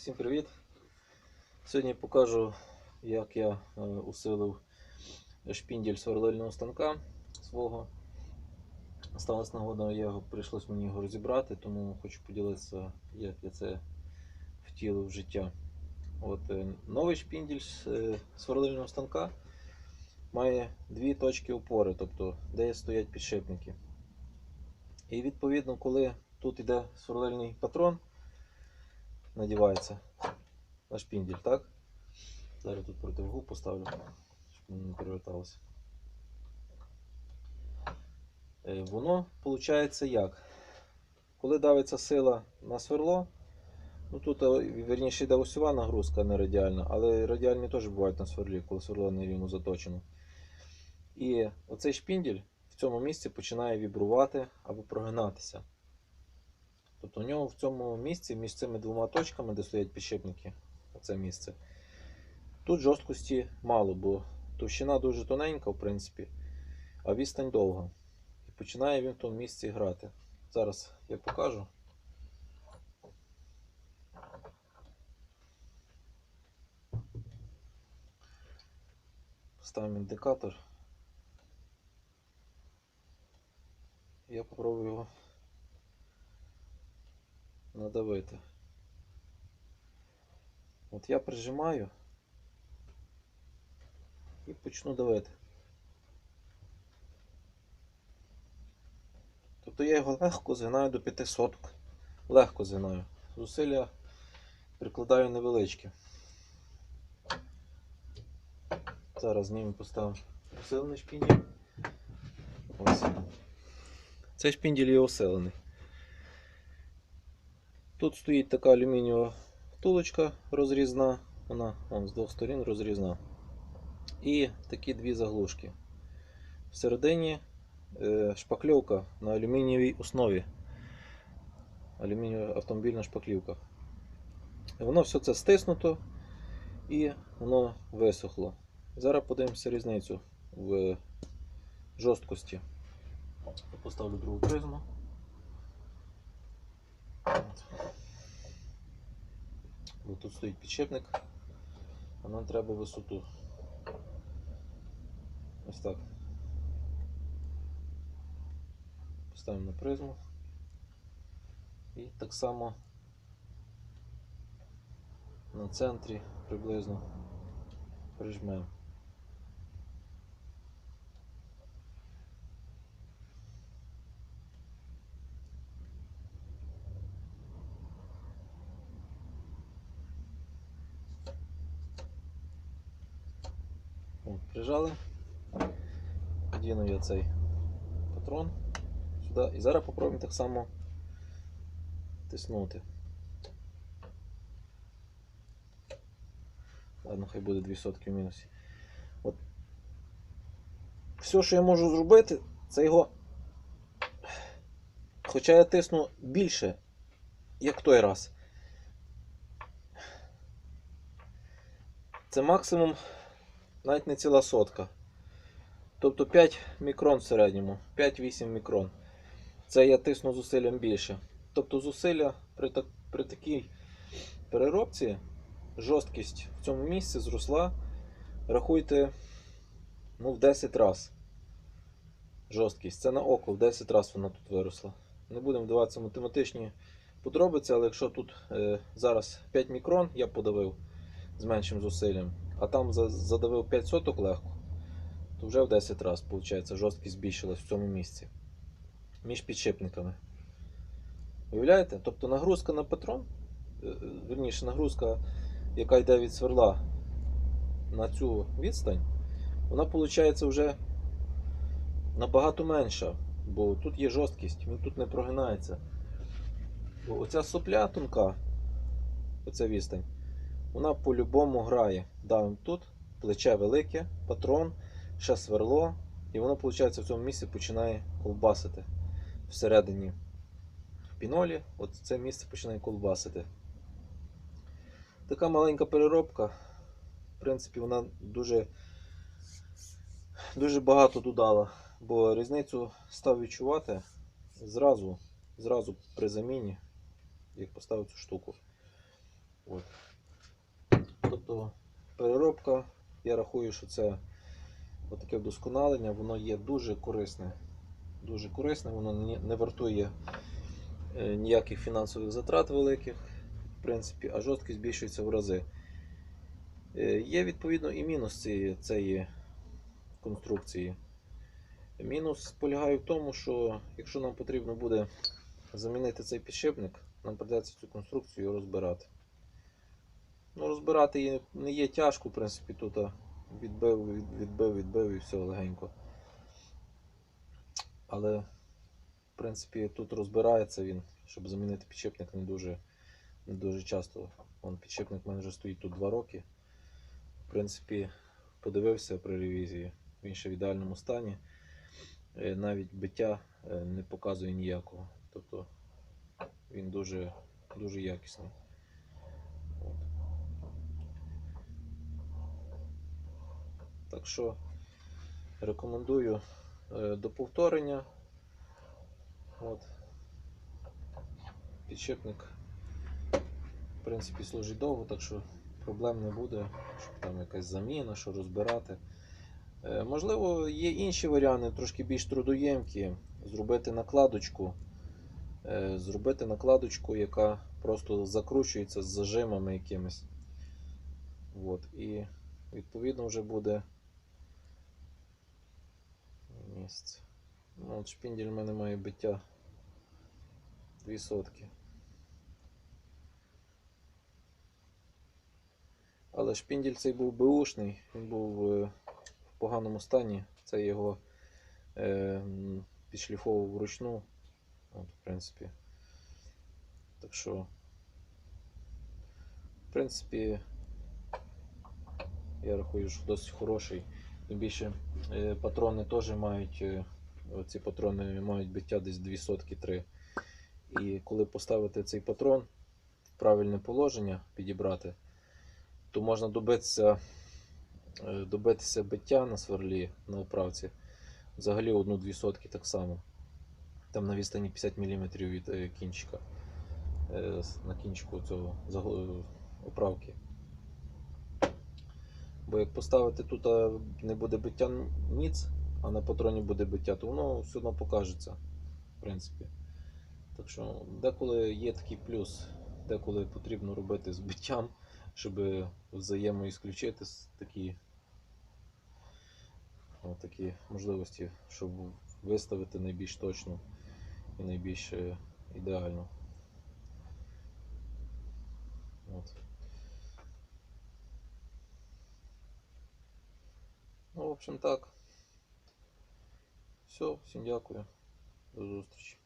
Всім привіт! Сьогодні покажу, як я е, усилив шпіндель сверлильного станка свого. Сталася нагода, його, прийшлось мені його розібрати, тому хочу поділитися, як я це втілив в життя. От, е, новий шпіндель е, сверлильного станка має дві точки опори, тобто де стоять підшипники. І відповідно, коли тут йде сверлильний патрон, надівається на шпіндель, так? Зараз тут проти вгу поставлю, щоб воно не переверталося. Е, Воно виходить як? Коли давиться сила на сверло, ну тут е, верніше йде осьова нагрузка, не радіальна, але радіальні теж бувають на сверлі, коли сверло не рівно заточено. І оцей шпіндель в цьому місці починає вібрувати або прогинатися. Тобто у нього в цьому місці, між цими двома точками, де стоять підшипники, оце місце, тут жорсткості мало, бо товщина дуже тоненька, в принципі, а відстань довга. І починає він в тому місці грати. Зараз я покажу. Ставимо індикатор. Я попробую його надавити. От я прижимаю і почну давити. Тобто я його легко згинаю до 5 соток. Легко згинаю. Зусилля прикладаю невеличкі. Зараз знімемо поставимо усилений шпінділь. Ось. Цей шпінділь є усилений. Тут стоїть така алюмінієва втулочка розрізна, вона вон, з двох сторін розрізна. І такі дві заглушки. Всередині е, шпакльовка на алюмінієвій основі. Алюмінієва автомобільна шпаклівка. Воно все це стиснуто і воно висохло. Зараз подивимося різницю в жорсткості. Поставлю другу призму. Бо тут стоїть підшипник, а нам треба висоту. Ось так. Поставимо на призму. І так само на центрі приблизно прижмемо. О, прижали. Діну я цей патрон сюди. І зараз попробуємо так само тиснути. Ладно, хай буде 2 сотки в мінусі. От. Все, що я можу зробити, це його. Хоча я тисну більше, як той раз. Це максимум навіть не ціла сотка. Тобто 5 мікрон в середньому, 5-8 мікрон. Це я тисну зусиллям більше. Тобто зусилля при, так, при такій переробці, жорсткість в цьому місці зросла, рахуйте, ну, в 10 раз. Жорсткість. Це на око, в 10 раз вона тут виросла. Не будемо вдаватися в математичні подробиці, але якщо тут е, зараз 5 мікрон я подавив з меншим зусиллям, а там задавив 5 соток легко, то вже в 10 разів, виходить, жорсткість збільшилась в цьому місці. Між підшипниками. Уявляєте? Тобто нагрузка на патрон, е, е, верніше, нагрузка, яка йде від сверла на цю відстань, вона виходить вже набагато менша, бо тут є жорсткість, він тут не прогинається. Бо оця сопля тонка, оця відстань, вона по-любому грає. Давим тут, плече велике, патрон, ще сверло, і воно, виходить, в цьому місці починає колбасити всередині пінолі, от це місце починає колбасити. Така маленька переробка. В принципі, вона дуже, дуже багато додала, бо різницю став відчувати зразу, зразу при заміні, як поставив цю штуку. От. Тобто переробка, я рахую, що це таке вдосконалення, воно є дуже корисне. Дуже корисне, воно не вартує е, ніяких фінансових затрат великих, в принципі, а жорсткість збільшується в рази. Е, Є відповідно і мінус цієї, цієї конструкції. Мінус полягає в тому, що якщо нам потрібно буде замінити цей підшипник, нам придеться цю конструкцію розбирати. Ну, розбирати її не є тяжко, в принципі, тут відбив, відбив, відбив і все легенько. Але, в принципі, тут розбирається він, щоб замінити підшипник не дуже, не дуже часто. Вон підшипник в мене вже стоїть тут 2 роки. В принципі, подивився при ревізії, він ще в ідеальному стані. Е, Навіть биття е, не показує ніякого. Тобто він дуже, дуже якісний. Так що рекомендую е, до повторення. От. Підшипник, в принципі, служить довго, так що проблем не буде, щоб там якась заміна, що розбирати. Е, Можливо, є інші варіанти, трошки більш трудоємкі. Зробити накладочку. Е, Зробити накладочку, яка просто закручується з зажимами якимись. От. І відповідно вже буде місце. Ну, от шпіндель в мене має биття 2 сотки. Але шпіндель цей був беушний, він був е, в поганому стані. Це його е, підшліфовував вручну. От, в принципі. Так що, в принципі, я рахую, що досить хороший. Тим більше е, патрони теж мають. е, Ці патрони мають биття десь 2 сотки 3. І коли поставити цей патрон в правильне положення, підібрати, то можна добитися, е, добитися биття на сверлі на оправці. Взагалі одну-дві сотки так само. Там на відстані 50 мм від кінчика. На кінчику цього оправки. Бо як поставити тут не буде биття ніц, а на патроні буде биття, то воно все одно покажеться. В принципі. Так що деколи є такий плюс, деколи потрібно робити з биттям, щоб взаємоісключити такі, такі можливості, щоб виставити найбільш точно і найбільш е, ідеально. От. В общем так. Все, всім дякую. До зустрічі.